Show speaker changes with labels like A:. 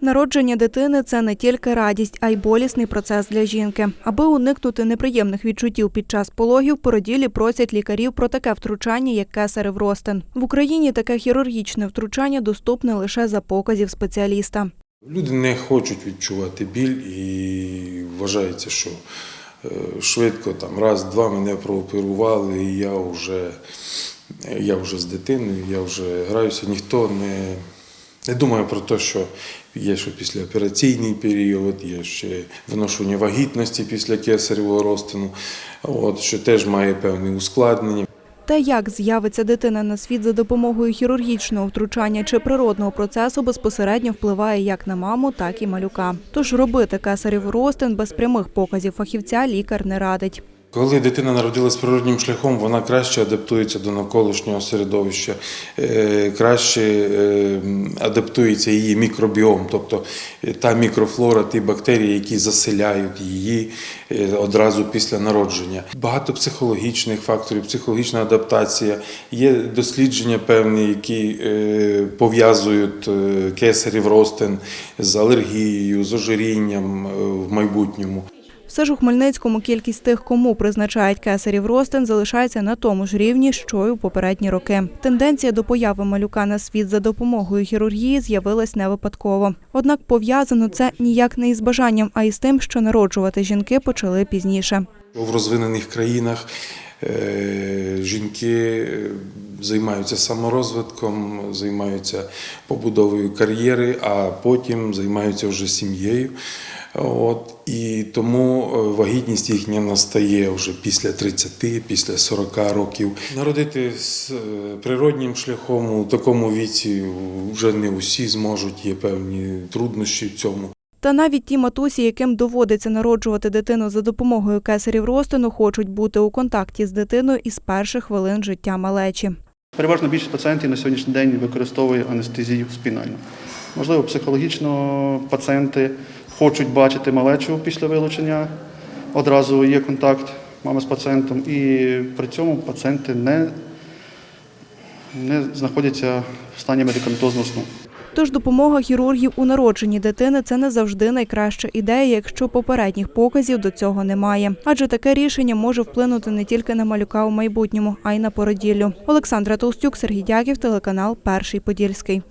A: Народження дитини це не тільки радість, а й болісний процес для жінки. Аби уникнути неприємних відчуттів під час пологів, породілі просять лікарів про таке втручання, як кесарев ростин. В Україні таке хірургічне втручання доступне лише за показів спеціаліста.
B: Люди не хочуть відчувати біль і вважається, що е, швидко там раз-два мене прооперували, і я вже, я вже з дитиною, я вже граюся. Ніхто не, не думає про те, що є ще післяопераційний період, є ще виношення вагітності після кесаревого розтину, от, що теж має певні ускладнення.
A: Те, як з'явиться дитина на світ за допомогою хірургічного втручання чи природного процесу, безпосередньо впливає як на маму, так і малюка. Тож робити кесарів ростин без прямих показів фахівця лікар не радить.
B: Коли дитина народилась природнім шляхом, вона краще адаптується до навколишнього середовища, е, краще е, адаптується її мікробіом, тобто е, та мікрофлора, ті бактерії, які заселяють її одразу після народження. Багато психологічних факторів, психологічна адаптація. Є дослідження певні, які пов'язують кесарів ростин з алергією, з ожирінням в майбутньому.
A: Все ж у Хмельницькому кількість тих, кому призначають кесарів ростин, залишається на тому ж рівні, що й у попередні роки. Тенденція до появи малюка на світ за допомогою хірургії з'явилась не випадково. Однак пов'язано це ніяк не із бажанням, а із тим, що народжувати жінки почали пізніше.
B: В розвинених країнах е, жінки е, займаються саморозвитком, займаються побудовою кар'єри, а потім займаються вже сім'єю. От, і тому е, вагітність їхня настає вже після 30, після 40 років. Народити з е, природнім шляхом у такому віці вже не усі зможуть, є певні труднощі в цьому.
A: Та навіть ті матусі, яким доводиться народжувати дитину за допомогою кесарів ростину, хочуть бути у контакті з дитиною із перших хвилин життя малечі.
C: Переважно більшість пацієнтів на сьогоднішній день використовує анестезію спінальну. Можливо, психологічно пацієнти хочуть бачити малечу після вилучення. Одразу є контакт мами з пацієнтом, і при цьому пацієнти не, не знаходяться в стані медикаментозного сну.
A: Тож допомога хірургів у народженні дитини це не завжди найкраща ідея, якщо попередніх показів до цього немає. Адже таке рішення може вплинути не тільки на малюка у майбутньому, а й на породіллю. Олександра Толстюк, Сергій Дяків, телеканал Перший Подільський.